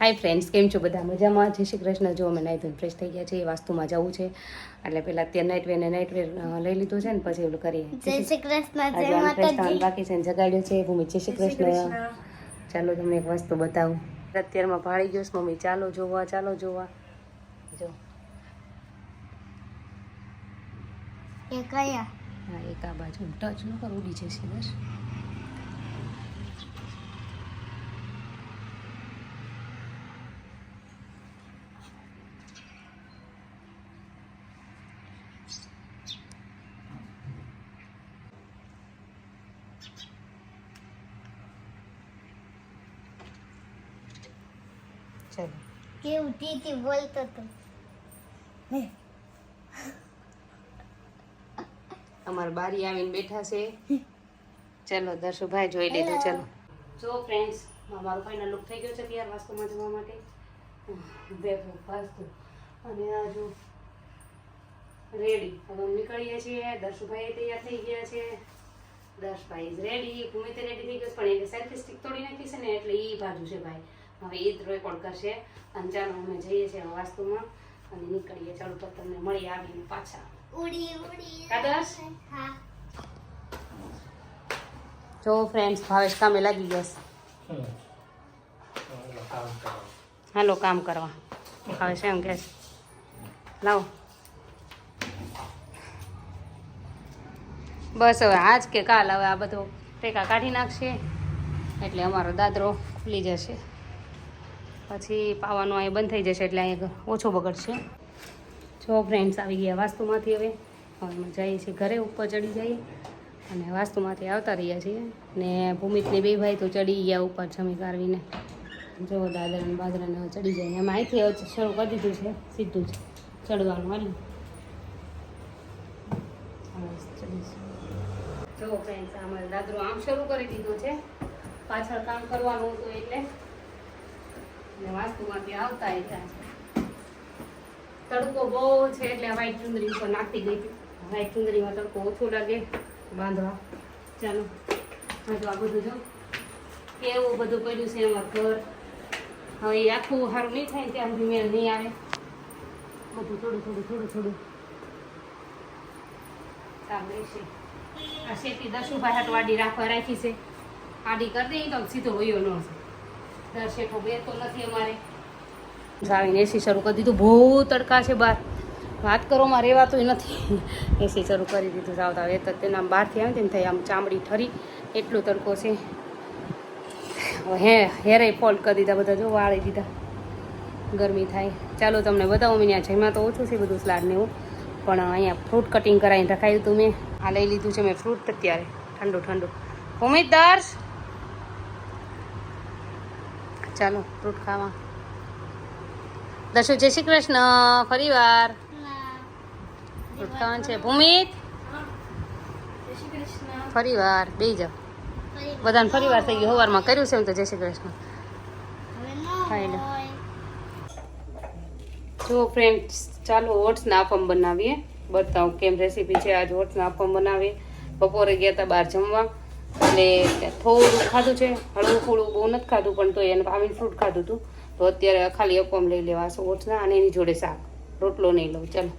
Hi friends કેમ છો બધા? મજામાં? જય શ્રી કૃષ્ણ. જો અમે નાઈ ધોઈને ફ્રેશ થઈ ગયા છે એ વાસ્તુમાં જવું છે. એટલે પહેલાં અત્યારે નાઇટ વેર ને નાઇટ વેર લઈ લીધું છે ને પછી એવું કરીએ. જય શ્રી કૃષ્ણ જય માતાજી. બાકી છે જગાડ્યો છે. ભૂમિ જય શ્રી કૃષ્ણ. ચાલો તમને એક વસ્તુ બતાવું. અત્યારમાં ભાળી ગયો છે મમ્મી. ચાલો જોવા ચાલો જોવા. જો. એ કયા? હા એક આ બાજુ. ટચ ન કર ઉડી જશે બસ ચલો કેવું બોલતો તો અમારા બારી આવીને બેઠા છે. ચલો દર્શુભાઈ જોઈ લેજો ચલો. જો ફ્રેન્ડ્સ મારો ફાઇનલ લુક થઈ ગયો છે તૈયાર વાસ્તુમાં જવા માટે? દેખો વાસ્તુ. અને આ જો રેડી હવે નીકળીએ છીએ. દર્શુભાઈ તૈયાર થઈ ગયા છે. દર્શભાઈ ઇઝ રેડી ભૂમિ તે રેડી થઈ ગયો છે, પણ એને સેલ્ફી સ્ટિક તોડી નાખી છે ને એટલે એ બાજુ છે ભાઈ. હવે એ જ રેકોર્ડ કરશે અને ચાલો અમે જઈએ છીએ હવે વાસ્તુમાં અને નીકળીએ. ચાલો તો તમને મળી આવીને પાછા. ઉડી ઉડી કાદર્શ હા. જો ફ્રેન્ડ્સ ભાવેશ કામે લાગી ગયા છે. હાલો કામ કરવા. ભાવેશ એમ કે છે. લાવો. બસ હવે આજ કે કાલ હવે આ બધો ટેકા કાઢી નાખશે. એટલે અમારો દાદરો ખુલી જશે. પછી પાવાનું અહીં બંધ થઈ જશે એટલે અહીંયા ઓછો બગડશે. જો ફ્રેન્ડ્સ આવી ગયા વાસ્તુમાંથી હવે. હવે જઈએ છીએ ઘરે, ઉપર ચડી જઈએ. અને વાસ્તુમાંથી આવતા રહ્યા છીએ. ને ભૂમિતને બે ભાઈ તો ચડી ગયા ઉપર જમી કારવીને જો દાદરાને બાદરાને હવે ચડી જાય. એમાં અહીંથી શરૂ કરી દીધું છે, સીધું જ ચડવાનું હાલ જો ફ્રેન્ડ્સ અમારે દાદરો આમ શરૂ કરી દીધો છે. પાછળ કામ કરવાનું હતું એટલે. ને વાસ્તુમાંથી આવતા એટલા છે તડકો બહુ છે એટલે વ્હાઈટ ચુંદરી ઉપર નાખતી ગઈ હતી વ્હાઈટ ચુંદરીમાં તડકો ઓછો લાગે. બાંધવા. ચાલો તો આ બધું જો. કેવું બધું પડ્યું છે એમાં ઘર? હવે આખું સારું નહીં થાય ત્યાં સુધી મેળ નહીં આવે. બધું થોડું થોડું થોડું થોડું. સારું રહેશે. આ શેતી દસુભાઈ હાટ વાડી રાખવા રાખી છે. આડી કરી દઈએ તો સીધો વયો ન છે દર બે તો નથી અમારે. આવીને એસી શરૂ કરી દીધું. બહુ તડકા છે બહાર. વાત કરોમાં રહેવાતું નથી. એસી શરૂ કરી દીધું સાવતા એ તો તેના બહારથી આવે ને થઈ આમ ચામડી ઠરી. એટલો તડકો છે. હે, હેરે ફોલ્ટ કરી દીધા બધા. જો વાળી દીધા. ગરમી થાય. ચાલો તમને બતાવું, મેં ત્યાં જમ્યા તો ઓછું છે બધું સ્લાડ ને એવું. પણ અહીંયા ફ્રૂટ કટિંગ કરાવીને રખાયું હતું મેં. આ લઈ લીધું છે મેં ફ્રૂટ અત્યારે. ઠંડુ ઠંડુ. દર્શ ચાલો, ફ્રૂટ ખાવા. દર્શુ જય શ્રી કૃષ્ણ ફરી વાર ફ્રૂટ ખાવાનું છે. ભૂમિત? ફરી વાર બે જાઓ. બધાને ફરી વાર થઈ ગયું. સવારમાં કર્યું છે એમ તો જય શ્રી કૃષ્ણ. ખાઈ લો. જો ફ્રેન્ડ્સ ચાલો ઓટ્સના આપમ બનાવીએ. બતાવું કેમ રેસીપી છે. આજ ઓટ્સના આપમ બનાવીએ. બપોરે ગયા હતા બહાર જમવા. એટલે થોડું ખાધું છે, હળવું ફૂળું બહુ નથી ખાધું, પણ તો એને પામીન ફ્રૂટ ખાધું હતું. તો અત્યારે ખાલી અપમ લઈ લેવા છે ઓટ્સના અને એની જોડે શાક. રોટલો નહીં લઉં, ચાલો.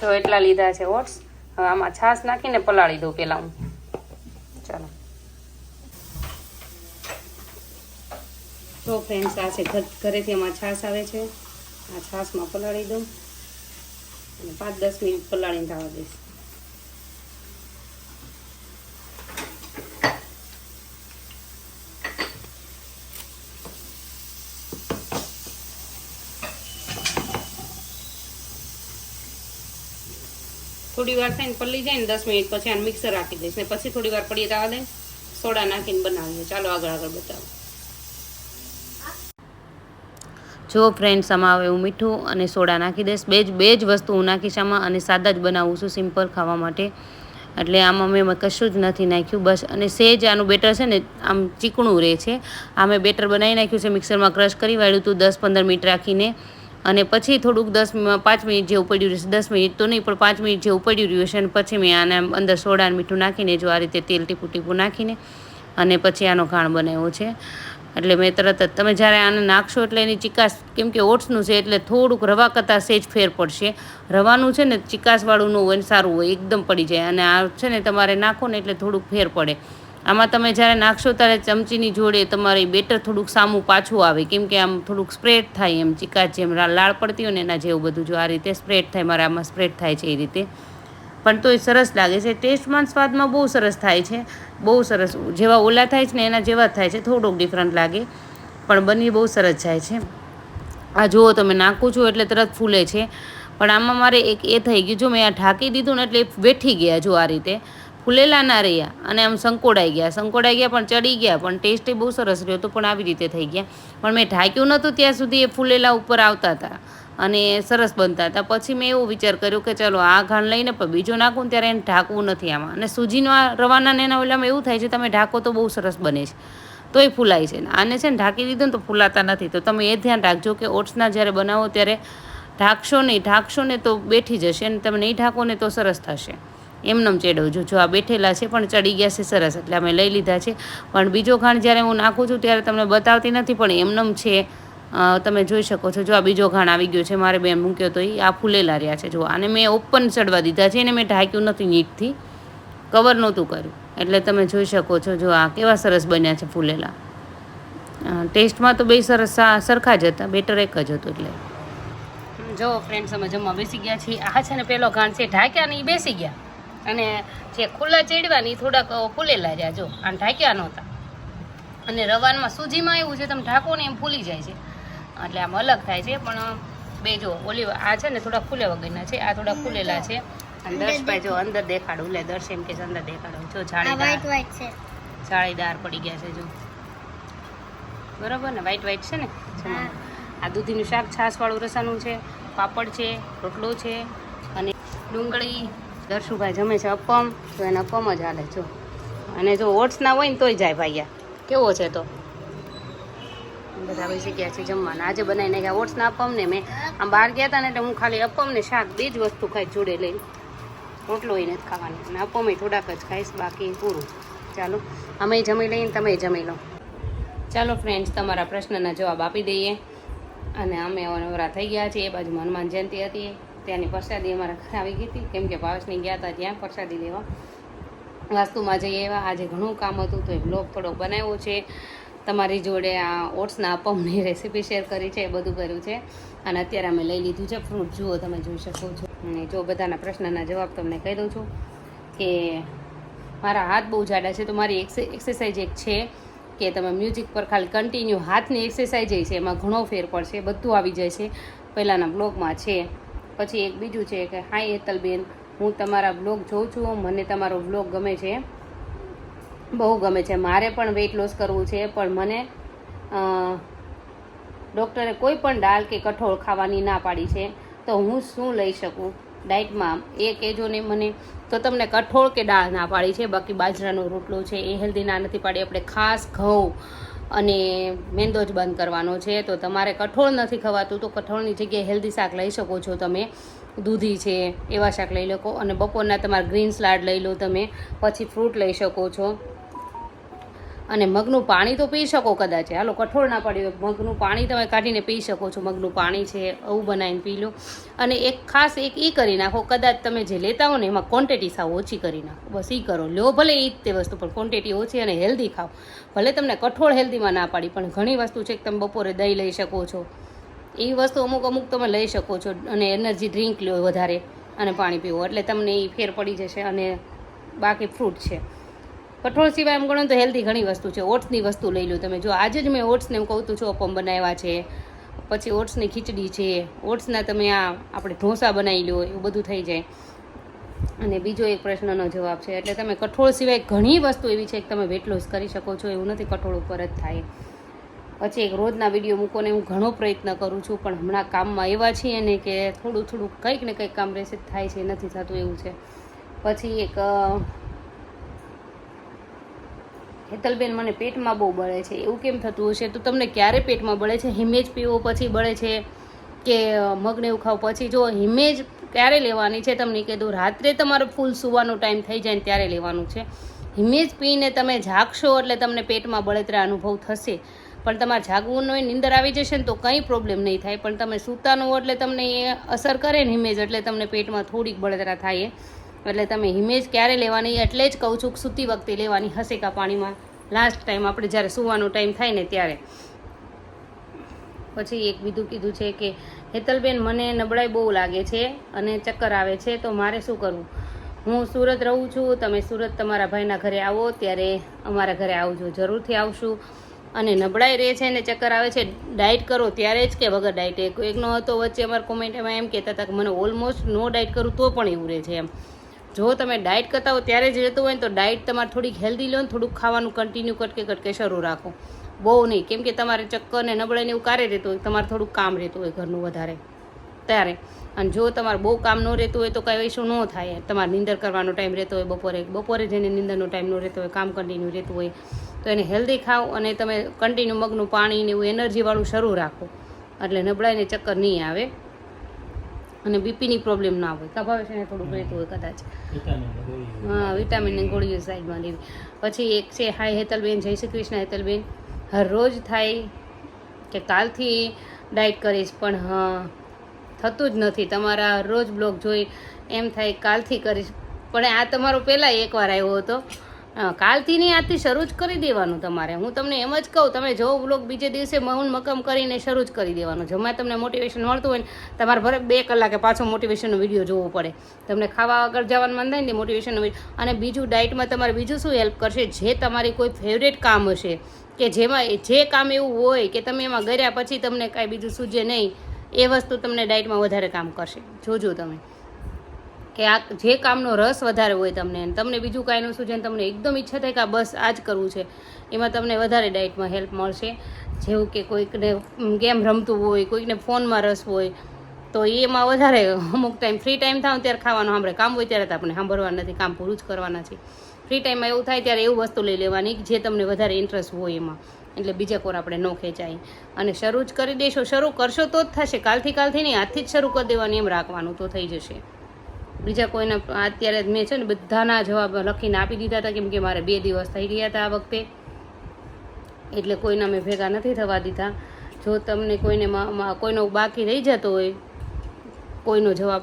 તો એટલા લીધા છે ઓટ્સ હવે આમાં છાશ નાખીને પલાળી દઉં પહેલાં હું. ચાલો. તો ફ્રેન્ડ્સ આ છે ઘરેથી આમાં છાશ આવે છે. આ છાશમાં પલાળી દઉં. અને પાંચ દસ મિનિટ પલાળીને થવા દઈશ. થોડી વાર થઈને પલળી જાય ને દસ મિનિટ પછી આને મિક્સર રાખી દઈશ. ને પછી થોડી વાર પડી તાવા દે, સોડા નાખીને બનાવીએ. ચાલો આગળ આગળ બતાવો. જો ફ્રેન્ડ્સ આમાં હવે હું મીઠું અને સોડા નાખી દઈશ. બે જ બે જ વસ્તુ હું નાખીશ આમાં અને સાદા જ બનાવું છું સિમ્પલ ખાવા માટે. એટલે આમાં મેં કશું જ નથી નાખ્યું, બસ. અને સેજ આનું બેટર છે ને, આમ ચીકણું રહે છે. આ મેં બેટર બનાવી નાખ્યું છે મિક્સરમાં ક્રશ કરી વાળ્યું હતું દસ પંદર મિનિટ રાખીને. અને પછી થોડુંક દસ પાંચ મિનિટ જેવું પડ્યું રહેશે. દસ મિનિટ તો નહીં, પણ પાંચ મિનિટ જેવું પડ્યું રહ્યું છે અને પછી મેં આને અંદર સોડા મીઠું નાખીને જો આ રીતે તેલ ટીપું ટીપું નાખીને અને પછી આનો ઘાણ બનાવ્યો છે. એટલે મેં તરત જ, તમે જ્યારે આને નાખશો એટલે એની ચિકાસ, કેમ કે ઓટ્સનું છે એટલે થોડુંક રવા કરતાં સેજ ફેર પડશે. રવાનું છે ને ચિકાસવાળું ન હોય સારું હોય, એકદમ પડી જાય. અને આ છે ને તમારે નાખો ને એટલે થોડુંક ફેર પડે. આમાં તમે જ્યારે નાખશો ત્યારે ચમચીની જોડે તમારી બેટર થોડુંક સામું પાછું આવે. કેમ કે આમ થોડુંક સ્પ્રેડ થાય એમ ચીકા જેમ લાળ પડતી હોય ને એના જેવું બધું જો આ રીતે સ્પ્રેડ થાય, મારે આમાં સ્પ્રેડ થાય છે એ રીતે. પણ તોય સરસ લાગે છે. ટેસ્ટમાં સ્વાદમાં બહુ સરસ થાય છે. બહુ સરસ, જેવા ઓલા થાય છે ને એના જેવા થાય છે. થોડોક ડિફરન્ટ લાગે. પણ બની બહુ સરસ જાય છે. આ જુઓ તમે, નાખું છું એટલે તરત ફૂલે છે. પણ આમાં મારે એક એ થઈ ગયું. જો મેં આ ઢાંકી દીધું ને એટલે વેઠી ગયા જો આ રીતે. ફૂલેલા ના રહ્યા અને આમ સંકોડાઈ ગયા. સંકોડાઈ ગયા પણ ચડી ગયા, પણ ટેસ્ટ બહુ સરસ રહ્યો હતો પણ આવી રીતે થઈ ગયા. પણ મેં ઢાંક્યું નહોતું ત્યાં સુધી એ ફૂલેલા ઉપર આવતા હતા અને સરસ બનતા હતા. પછી મેં એવો વિચાર કર્યો કે ચલો આ ઘાણ લઈને પણ બીજો નાખું ત્યારે એને ઢાંકવું નથી આમાં. અને સૂજીનો આ રવાના એના ઓલામાં એવું થાય છે, તમે ઢાંકો તો બહુ સરસ બને છે. તોય ફૂલાય છે આને છે ને ઢાંકી દીધું ને તો ફૂલાતા નથી. તો તમે એ ધ્યાન રાખજો કે ઓટ્સના જ્યારે બનાવો ત્યારે ઢાંકશો નહીં. ઢાંકશો ને તો બેઠી જશે અને તમે નહીં ઢાંકો ને તો સરસ થશે. એમનેમ ચેડવજો જો આ બેઠેલા છે પણ ચડી ગયા છે સરસ, એટલે અમે લઈ લીધા છે. પણ બીજો ઘાણ જ્યારે હું નાખું છું ત્યારે તમને બતાવતી નથી, પણ એમનેમ છે. તમે જોઈ શકો છો, જો આ બીજો ઘાણ આવી ગયો છે, મારે બેન મૂક્યો તો એ આ ફૂલેલા રહ્યા છે. જો, આને મેં ઓપન ચડવા દીધા છે, એને મેં ઢાંક્યું નથી નીટથી. કવર નહોતું કર્યું, એટલે તમે જોઈ શકો છો, જો આ કેવા સરસ બન્યા છે ફૂલેલા. ટેસ્ટમાં તો બે સરસ સરખા જ હતા, બેટર એક જ હતું એટલે. જો ફ્રેન્ડ્સ, અમે જમવા બેસી ગયા છીએ. આ છે ને, પેલો ઘાણ છે, ઢાંક્યા ને એ બેસી ગયા. અને જે ખુલ્લા ચડવાની એ થોડાક ફૂલેલા રહ્યા જો આમ ઢાંક્યા નહોતા. અને રવાનમાં સૂજીમાં એવું છે તમે ઢાંકો ને એમ ફૂલી જાય છે. એટલે આમ અલગ થાય છે પણ બે જો ઓલી આ છે ને થોડા ફૂલે વગરના છે આ થોડા ફૂલેલા છે. અને દર્શભાઈ જો અંદર દેખાડું લે દર્શ એમ કે છે અંદર દેખાડું. જો જાળીદાર. જાળીદાર પડી ગયા છે જો. બરાબર ને? વ્હાઈટ વ્હાઈટ છે ને? આ દૂધીનું શાક છાશવાળું રસાનું છે પાપડ છે રોટલો છે અને ડુંગળી દર્શુભાઈ જમે છે અપમ, તો એને અપમ જ હાલે, જો. અને જો ઓટ્સના હોય ને તોય જાય ભાઈયા કેવો છે તો? બધા બેસી ગયા છે જમવાના. આજે બનાવીને ગયા ઓટ્સના અપમ ને મેં આમ બહાર ગયા હતા ને એટલે હું ખાલી અપમ ને શાક બે જ વસ્તુ ખાઈ જોડે લઈને રોટલો એ નથી ખાવાનો. અને અપમે થોડાક જ ખાઈશ, બાકી પૂરું. ચાલો, અમે જમી લઈને તમે જમી લો. ચાલો ફ્રેન્ડ્સ તમારા પ્રશ્નના જવાબ આપી દઈએ. અને અમે અવનવરા થઈ ગયા છીએ. એ બાજુ હનુમાન જયંતિ હતી. ત્યાંની પ્રસાદી અમારા ઘરે આવી ગઈ હતી. કેમ કે ભાવેશની ગયા હતા ત્યાં પ્રસાદી લેવા. વાસ્તુમાં જઈએ એવા આજે ઘણું કામ હતું તો એ બ્લોગ થોડો બનાવ્યો છે. તમારી જોડે આ ઓટ્સના અપમની રેસીપી શેર કરી છે, એ બધું કર્યું છે. અને અત્યારે અમે લઈ લીધું છે ફ્રૂટ જુઓ તમે જોઈ શકો છો. અને જો બધાના પ્રશ્નના જવાબ તમને કહી દઉં છું કે મારા હાથ બહુ જાડા છે. તો મારી એક્સરસાઇઝ એક છે કે તમે મ્યુઝિક પર ખાલી કન્ટિન્યુ હાથની એક્સરસાઇઝ છે. એમાં ઘણો ફેર પડશે. બધું આવી જાય છે પહેલાંના બ્લોગમાં છે. પછી એક બીજું છે કે, હાય હેતલબેન, હું તમારા બ્લોગ જોઉં છું, મને તમારો બ્લોગ ગમે છે. બહુ ગમે છે. મારે પણ વેઇટ લોસ કરવું છે, પણ મને ડૉક્ટરે કોઈ પણ દાળ કે કઠોળ ખાવાની ના પાડી છે, તો હું શું લઈ શકું? ડાયટમાં એ કહેજો ને મને, તો તમને કઠોળ કે દાળ ના પાડી છે? બાકી બાજરાનો રોટલો છે, એ હેલ્ધી ના નથી પાડી. આપણે ખાસ ઘઉં અને મેંદો જ બંધ કરવાનો છે. તો તમારે કઠોળ નથી ખવાતું તો કઠોળની જગ્યાએ હેલ્ધી શાક લઈ શકો છો તમે. દૂધી છે, એવા શાક લઈ લો અને બપોરના તમારે ગ્રીન સલાડ લઈ લો તમે. પછી ફ્રૂટ લઈ શકો છો. અને મગનું પાણી તો પી શકો કદાચ. હાલો, કઠોળ ના પડ્યું મગનું પાણી તમે કાઢીને પી શકો છો. મગનું પાણી છે, આવું બનાવીને પી લો. અને એક ખાસ એક એ કરી નાખો, કદાચ તમે જે લેતા હો ને, એમાં ક્વોન્ટિટી સાવ ઓછી કરી નાખો. બસ એ કરો. લો ભલે એ જ તે વસ્તુ, પણ ક્વોન્ટિટી ઓછી અને હેલ્ધી ખાઓ. ભલે તમને કઠોળ હેલ્ધીમાં ના પાડી, પણ ઘણી વસ્તુ છે કે તમે બપોરે દહીં લઈ શકો છો. એ વસ્તુ અમુક અમુક તમે લઈ શકો છો અને એનર્જી ડ્રિંક લો વધારે અને પાણી પીવો. એટલે તમને એ ફેર પડી જશે અને બાકી ફ્રૂટ છે. કઠોળ સિવાય એમ ગણો તો હેલ્ધી ઘણી વસ્તુ છે. ઓટ્સની વસ્તુ લઈ લો તમે. જો આજે જ મેં ઓટ્સને એમ કહું તો છું અપમ બનાવ્યા છે, પછી ઓટ્સની ખીચડી છે ઓટ્સના તમે આ આપણે ઢોસા બનાવી લો, એવું બધું થઈ જાય. અને બીજો એક પ્રશ્નનો જવાબ છે, એટલે તમે કઠોળ સિવાય ઘણી વસ્તુ એવી છે કે તમે વેટ લોસ કરી શકો છો, એવું નથી કઠોળ ઉપર જ થાય. પછી એક રોજના વીડિયો મૂકોને હું ઘણો પ્રયત્ન કરું છું, પણ હમણાં કામમાં એવા છીએ ને કે થોડું થોડું કંઈક ને કંઈક કામ રહેશે થાય છે, નથી થતું એવું છે. પછી એક હેતલબેન મને પેટમાં બહુ બળે છે. એવું કેમ થતું હશે? તો તમને ક્યારે પેટમાં બળે છે? હિમેજ પીવો પછી બળે છે કે મગને એવું પછી? જો હિમેજ ક્યારે લેવાની છે? તમને કીધું રાત્રે તમારો ફૂલ સુવાનો ટાઈમ થઈ જાય ને ત્યારે લેવાનું છે. હિમેજ પીને તમે જાગશો એટલે તમને પેટમાં બળતરા અનુભવ થશે. પણ તમારે જાગવું નહીં નીંદર આવી જશે ને તો કંઈ પ્રોબ્લેમ નહીં થાય. પણ તમે સૂતા એટલે તમને એ અસર કરે ને હિમેજ એટલે તમને પેટમાં થોડીક બળતરા થાય એટલે તમે હિમેજ ક્યારે લેવાની એટલે જ કહું છું કે સૂતી વખતે લેવાની હસેકા પાણીમાં. લાસ્ટ ટાઈમ આપણે જ્યારે સૂવાનો ટાઈમ થાય ને ત્યારે. પછી એક બીજું કીધું છે કે, હેતલબેન, મને નબળાઈ બહુ લાગે છે અને ચક્કર આવે છે, તો મારે શું કરવું? હું સુરત રહું છું, તમે સુરત તમારા ભાઈના ઘરે આવો, ત્યારે અમારા ઘરે આવજો. જરૂરથી આવશું. અને નબળાઈ રહે છે ને ચક્કર આવે છે, ડાયટ કરો ત્યારે જ કે વગર ડાયટે. એકનો હતો વચ્ચે અમારા કોમેન્ટમાં એમ કહેતા હતા કે, મને ઓલમોસ્ટ નો ડાયટ કરું તો પણ એવું રહે છે. એમ. જો તમે ડાયટ કરતા હો ત્યારે જ રહેતું હોય ને તો ડાયટ તમારે થોડીક હેલ્ધી લો ને થોડુંક ખાવાનું કન્ટિન્યુ કટકે કટકે શરૂ રાખો. બહુ નહીં. કેમ કે તમારે ચક્કર ને નબળાઈને એવું કારે રહેતું હોય, તમારે થોડુંક કામ રહેતું હોય ઘરનું વધારે. ત્યારે. અને જો તમારે બહુ કામ ન રહેતું હોય તો કાંઈ ઇશ્યુ ન થાય. તમારે નિંદર કરવાનો ટાઈમ રહેતો હોય બપોરે. બપોરે જેને નિંદરનો ટાઈમ ન રહેતો હોય, કામ કન્ટિન્યુ રહેતું હોય. તો એને હેલ્ધી ખાઓ અને તમે કન્ટિન્યુ મગનું પાણી ને એવું એનર્જીવાળું શરૂ રાખો. એટલે નબળાઈને ચક્કર નહીં આવે. અને બીપીની પ્રોબ્લેમ ના હોય. કભાવે છે ને થોડુંક રહેતું હોય કદાચ. હા વિટામિનની ગોળીઓ સાઈડમાં લેવી પછી એક છે હાય હેતલબેન જય શ્રી કૃષ્ણ હેતલબેન. હરરોજ થાય કે કાલથી ડાયટ કરીશ પણ હા થતું જ નથી. તમારા રોજ બ્લોગ જોઈ એમ થાય કાલથી કરીશ. પણ આ તમારો પહેલાં એકવાર આવ્યો હતો. કાલથી નહીં, આજથી શરૂ જ કરી દેવાનું તમારે. હું તમને એમ જ કહું, તમે જો બ્લોગ બીજે દિવસે મૌન મકમ કરીને શરૂ જ કરી દેવાનું. જમા તમને મોટિવેશન મળતું હોય ને, તમારે ભલે બે કલાકે પાછો મોટિવેશનનો વીડિયો જોવો પડે. તમને ખાવા વગર જવાનું મન થાય ને મોટિવેશનનો અને બીજું ડાયટમાં તમારે બીજું શું હેલ્પ કરશે? જે તમારી કોઈ ફેવરેટ કામ હશે, કે જેમાં જે કામ એવું હોય કે તમે એમાં ગયા પછી તમને કાંઈ બીજું સૂજે નહીં, એ વસ્તુ તમને ડાયટમાં વધારે કામ કરશે. જોજો તમે. કે આ જે કામનો રસ વધારે હોય તમને. તમને બીજું કાંઈ ન સૂજે ને તમને એકદમ ઈચ્છા થાય કે આ બસ આ જ કરવું છે. એમાં તમને વધારે ડાયટમાં હેલ્પ મળશે. જેવું કે કોઈકને ગેમ રમતું હોય, કોઈકને ફોનમાં રસ હોય, તો એમાં વધારે અમુક ટાઈમ ફ્રી ટાઈમ થાય ત્યારે ખાવાનું સાંભળે. કામ હોય ત્યારે તો આપણે સાંભળવા નથી, કામ પૂરું જ કરવાના છે. ફ્રી ટાઈમમાં એવું થાય ત્યારે એવું વસ્તુ લઈ લેવાની જે તમને વધારે ઇન્ટરેસ્ટ હોય એમાં. એટલે બીજા કોર આપણે ન ખેંચાય. અને શરૂ જ કરી દેશો. શરૂ કરશો તો જ થશે. કાલથી કાલથી નહીં, આજથી જ શરૂ કરી દેવાની, એમ રાખવાનું તો થઈ જશે. બીજા કોઈને અત્યારે મેં છે ને બધાના જવાબ લખીને આપી દીધા હતા કેમ કે મારે બે દિવસ થઈ ગયા હતા આ વખતે. એટલે કોઈના મેં ભેગા નથી થવા દીધા. જો તમને કોઈને કોઈનો બાકી રહી જતો હોય કોઈનો જવાબ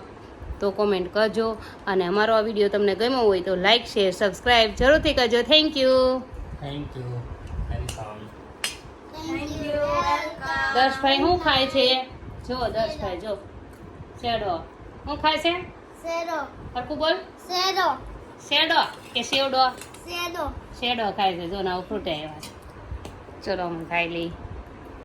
તો કોમેન્ટ કરજો. અને અમારો આ વીડિયો તમને ગમ્યો હોય તો લાઇક શેર સબસ્ક્રાઈબ જરૂરથી કરજો. થેન્ક યુ થેન્ક યુ દર્શભાઈ શું ખાય છે? જો દર્શભાઈ જો. શેડો શું ખાય છે? સેરો હરકું બોલ. સેરો શેડો કે સેવડો સેરો શેડો ખાય છે જો ના ફ્રૂટ આવ્યા ચલો અમે ખાઈ લઈ.